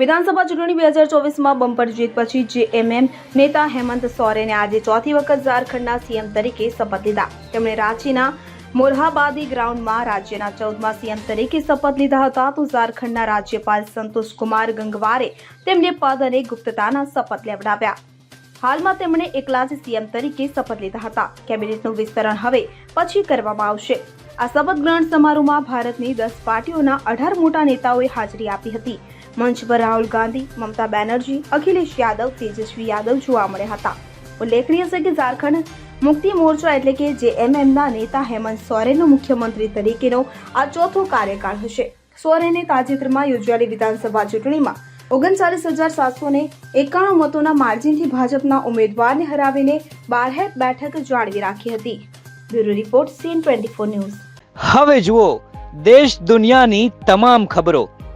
વિધાનસભા ચૂંટણી બે હજાર ચોવીસમાં બમ્પર જીત પછી જેએમએમ નેતા હેમંત સોરેને આજે ચોથી વખત ઝારખંડના સીએમ તરીકે શપથ લીધા. તેમણે રાંચીના મોરહાબાદી ગ્રાઉન્ડમાં રાજ્યના ચૌદમાં સીએમ તરીકે શપથ લીધા હતા તો ઝારખંડના રાજ્યપાલ સંતોષ કુમાર ગંગવારે તેમને પદ અને ગુપ્તતાના શપથ લેવડાવ્યા. હાલમાં તેમણે એકલા જ સીએમ તરીકે શપથ લીધા હતા. કેબિનેટનું વિસ્તરણ હવે પછી કરવામાં આવશે. આ શપથ ગ્રહણ સમારોહમાં ભારતની દસ પાર્ટીઓના અઢાર મોટા નેતાઓએ હાજરી આપી હતી. મંચ પર રાહુલ ગાંધી, મમતા બેનર્જી, અખિલેશ યાદવ, તેજસ્વી યાદવ જોવા મળ્યા હતા. ઉલ્લેખનીય છે કે ઝારખંડ મુક્તિ મોરચા એટલે કે જેએમએમના નેતા હેમંત સોરેનનો મુખ્યમંત્રી તરીકેનો આ ચોથો કાર્યકાળ હશે. સોરેને તાજેતરમાં યોજાયેલી વિધાનસભા ચૂંટણીમાં ઓગણચાલીસ હજાર સાતસો ને એકાણું મતોના માર્જિનથી ભાજપના ઉમેદવારને હરાવીને બારહેટ બેઠક જાળવી રાખી હતી. Bureau report CN twenty news. હવે જુઓ, દેશ દુનિયાની તમામ ખબરો.